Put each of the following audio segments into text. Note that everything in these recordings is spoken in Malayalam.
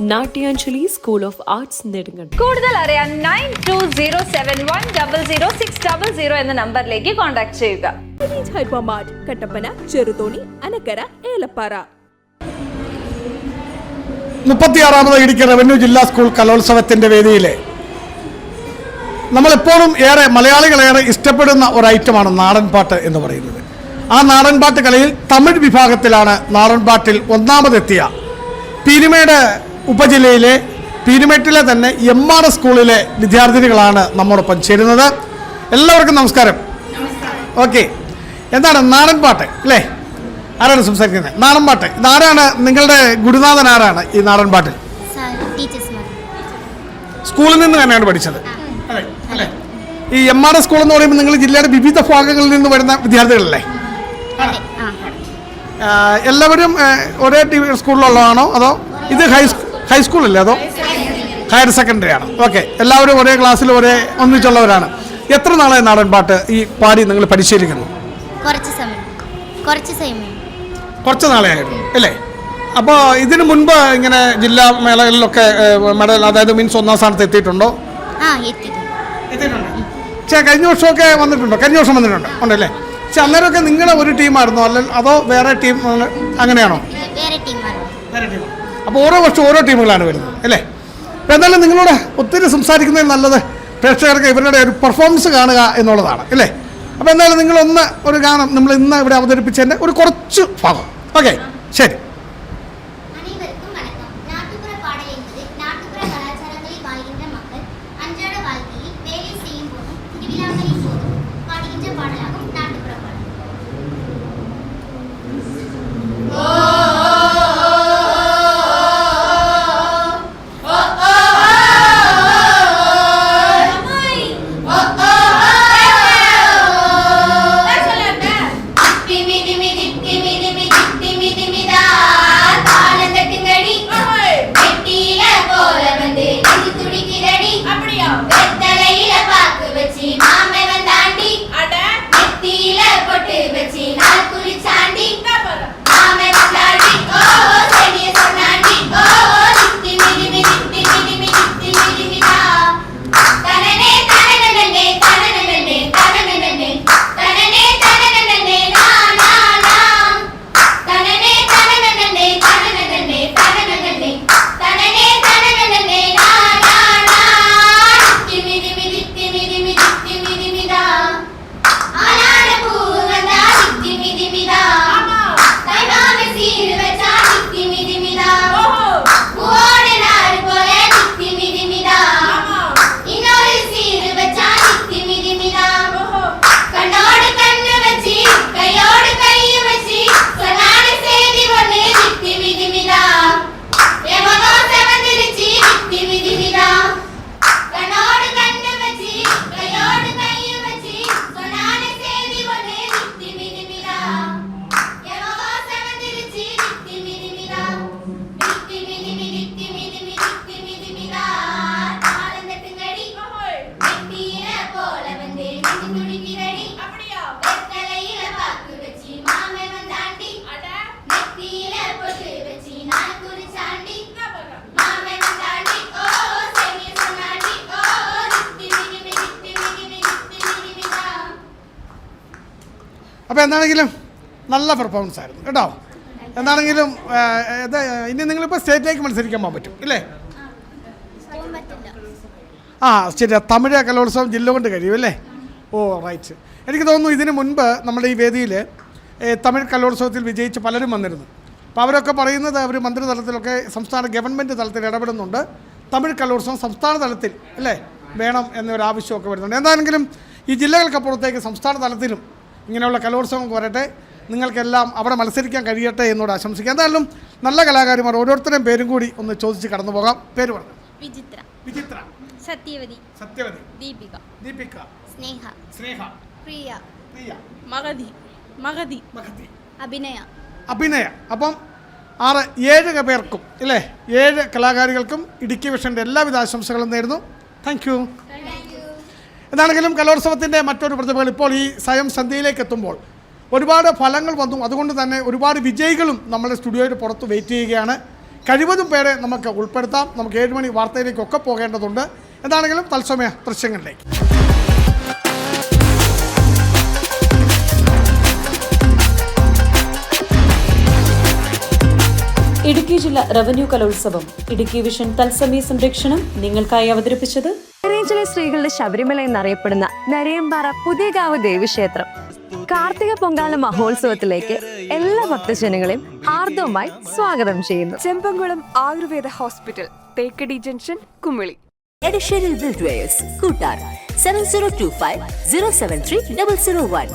Natyanjali school of arts Nedungal കൂടുതൽ അറിയാൻ nine two zero seven one double zero six double zero എന്ന നമ്പറിലേക്ക് കോൺടാക്ട് ചെയ്യുക. കട്ടപ്പന ചെറുതോണി അനക്കര ഏലപ്പാറ. മുപ്പത്തിയാറാമത് ഇടുക്കി റവന്യൂ ജില്ലാ സ്കൂൾ കലോത്സവത്തിന്റെ വേദിയിലെ നമ്മളെപ്പോഴും ഏറെ മലയാളികളേറെ ഇഷ്ടപ്പെടുന്ന ഒരു ഐറ്റമാണ് നാടൻപാട്ട് എന്ന് പറയുന്നത്. ആ നാടൻപാട്ട് കലയിൽ തമിഴ് വിഭാഗത്തിലാണ് നാടൻപാട്ടിൽ ഒന്നാമതെത്തിയ. പീരുമേട് ഉപജില്ലയിലെ പീരുമേട്ടിലെ തന്നെ എം ആർ എസ് സ്കൂളിലെ വിദ്യാർത്ഥിനികളാണ് നമ്മോടൊപ്പം ചേരുന്നത്. എല്ലാവർക്കും നമസ്കാരം. ഓക്കെ എന്താണ് നാടൻപാട്ട് അല്ലേ? ആരാണ് സംസാരിക്കുന്നത്? നാടൻപാട്ട് ഇതാരാണ്? നിങ്ങളുടെ ഗുരുനാഥൻ ആരാണ് ഈ നാടൻപാട്ടിൽ പാട്ടിൽ? സ്കൂളിൽ നിന്ന് തന്നെയാണ് പഠിച്ചത്. അതെ അല്ലേ? ഈ എം ആർ എസ് സ്കൂൾ എന്ന് പറയുമ്പോൾ നിങ്ങൾ ജില്ലയുടെ വിവിധ ഭാഗങ്ങളിൽ നിന്ന് വരുന്ന വിദ്യാർത്ഥികളല്ലേ? എല്ലാവരും ഒരേ ടി സ്കൂളിലുള്ളതാണോ? അതോ ഇത് ഹൈ ഹൈസ്കൂളല്ലേ അതോ? ഹയർ സെക്കൻഡറി ആണ്. ഓക്കെ എല്ലാവരും ഒരേ ക്ലാസ്സിൽ ഒരേ ഒന്നിച്ചുള്ളവരാണ്. എത്ര നാളെ നാടൻ പാട്ട് ഈ പാടി നിങ്ങൾ പരിശീലിക്കുന്നു? കുറച്ച് സമയം. കുറച്ച് സമയം. കുറച്ച് നാളെ ആയിരുന്നു അല്ലേ? അപ്പോൾ ഇതിനു മുൻപ് ഇങ്ങനെ ജില്ലാ മേളകളിലൊക്കെ മെഡൽ അതായത് മീൻസ് ഒന്നാം സ്ഥാനത്ത് എത്തിയിട്ടുണ്ടോ? പക്ഷേ കഴിഞ്ഞ വർഷമൊക്കെ വന്നിട്ടുണ്ടോ. കഴിഞ്ഞ വർഷം വന്നിട്ടുണ്ടോ. ഉണ്ടല്ലേ? പക്ഷെ അന്നേരമൊക്കെ നിങ്ങളെ ഒരു ടീമായിരുന്നോ അല്ല അതോ വേറെ ടീം അങ്ങനെയാണോ? വേറെ ടീം അപ്പോൾ ഓരോ വർഷം ഓരോ ടീമുകളാണ് വരുന്നത് അല്ലേ? അപ്പോൾ എന്തായാലും നിങ്ങളോട് ഒത്തിരി സംസാരിക്കുന്നതിൽ നല്ലത് പ്രേക്ഷകർക്ക് ഇവരുടെ ഒരു പെർഫോമൻസ് കാണുക എന്നുള്ളതാണ് അല്ലേ? അപ്പോൾ എന്തായാലും നിങ്ങളൊന്ന് ഒരു ഗാനം നമ്മൾ ഇന്ന് ഇവിടെ അവതരിപ്പിച്ചതിന്റെ ഒരു കുറച്ച് ഭാഗം. ഓക്കെ ശരി. Yeah. അപ്പോൾ എന്താണെങ്കിലും നല്ല പെർഫോമൻസ് ആയിരുന്നു. കേട്ടോ? എന്താണെങ്കിലും ഇനി നിങ്ങളിപ്പോൾ സ്റ്റേറ്റിലേക്ക് മത്സരിക്കാൻ പോകാൻ പറ്റും ഇല്ലേ? ആ ശരി. തമിഴ് കലോത്സവം ജില്ല കൊണ്ട് കഴിയും അല്ലേ? ഓ റൈറ്റ് എനിക്ക് തോന്നുന്നു ഇതിന് മുൻപ് നമ്മുടെ ഈ വേദിയിൽ തമിഴ് കലോത്സവത്തിൽ വിജയിച്ച് പലരും വന്നിരുന്നു. അപ്പോൾ അവരൊക്കെ പറയുന്നത് അവർ മന്ത്രിതലത്തിലൊക്കെ സംസ്ഥാന ഗവൺമെന്റ് തലത്തിൽ ഇടപെടുന്നുണ്ട്. തമിഴ് കലോത്സവം സംസ്ഥാന തലത്തിൽ അല്ലേ? വേണം എന്നൊരു ആവശ്യമൊക്കെ വരുന്നുണ്ട്. എന്താണെങ്കിലും ഈ ജില്ലകൾക്കപ്പുറത്തേക്ക് സംസ്ഥാന തലത്തിലും ഇങ്ങനെയുള്ള കലോത്സവം വരട്ടെ. നിങ്ങൾക്കെല്ലാം അവിടെ മത്സരിക്കാൻ കഴിയട്ടെ എന്നോട് ആശംസിക്കാം. എന്തായാലും നല്ല കലാകാരിമാർ ഓരോരുത്തരും പേരും കൂടി ഒന്ന് ചോദിച്ച് കടന്നു പോകാം. പേര് പറഞ്ഞു? വിചിത്ര. വിചിത്ര. സത്യവതി. സത്യവതി. ദീപിക. ദീപിക. സ്നേഹ. സ്നേഹ. പ്രിയ. പ്രിയ. മഗധി മഗധി മഹതി. അഭിനയ. അഭിനയ. അപ്പം ആറ് ഏഴ് പേർക്കും ഇല്ലേ? ഏഴ് കലാകാരികൾക്കും ഇടുക്കി വിഷന്റെ എല്ലാവിധ ആശംസകളും നേരുന്നു. താങ്ക് യു എന്താണെങ്കിലും കലോത്സവത്തിന്റെ മറ്റൊരു പ്രതിഭകൾ ഇപ്പോൾ ഈ സ്വയം സന്ധ്യയിലേക്ക് എത്തുമ്പോൾ ഒരുപാട് ഫലങ്ങൾ വന്നു. അതുകൊണ്ട് തന്നെ ഒരുപാട് വിജയികളും നമ്മുടെ സ്റ്റുഡിയോയുടെ പുറത്ത് വെയിറ്റ് ചെയ്യുകയാണ്. കഴിവതും പേരെ നമുക്ക് ഉൾപ്പെടുത്താം. നമുക്ക് ഏഴ് മണി വാർത്തയിലേക്കൊക്കെ പോകേണ്ടതുണ്ട്. എന്താണെങ്കിലും തത്സമയ ദൃശ്യങ്ങളിലേക്ക്. ഇടുക്കി ജില്ലാ റവന്യൂ കലോത്സവം. ഇടുക്കി വിഷൻ തത്സമയ സംരക്ഷണം നിങ്ങൾക്കായി അവതരിപ്പിച്ചത് ഹൈറേഞ്ചിലെ സ്ത്രീകളുടെ ശബരിമല എന്നറിയപ്പെടുന്ന നരയമ്പാറ പുതിയകാവ് ദേവീക്ഷേത്രം. കാർത്തിക പൊങ്കാല മഹോത്സവത്തിലേക്ക് എല്ലാ ഭക്തജനങ്ങളെയും ഹാർദവമായി സ്വാഗതം ചെയ്യുന്നു. Chembankulam Ayurveda hospital Thekkady junction Kumily. Additional buildwares Koottar seven zero two five zero seven three double zero one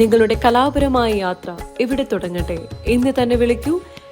നിങ്ങളുടെ കലാപരമായ യാത്ര ഇവിടെ തുടങ്ങട്ടെ. ഇന്ന് തന്നെ വിളിക്കൂ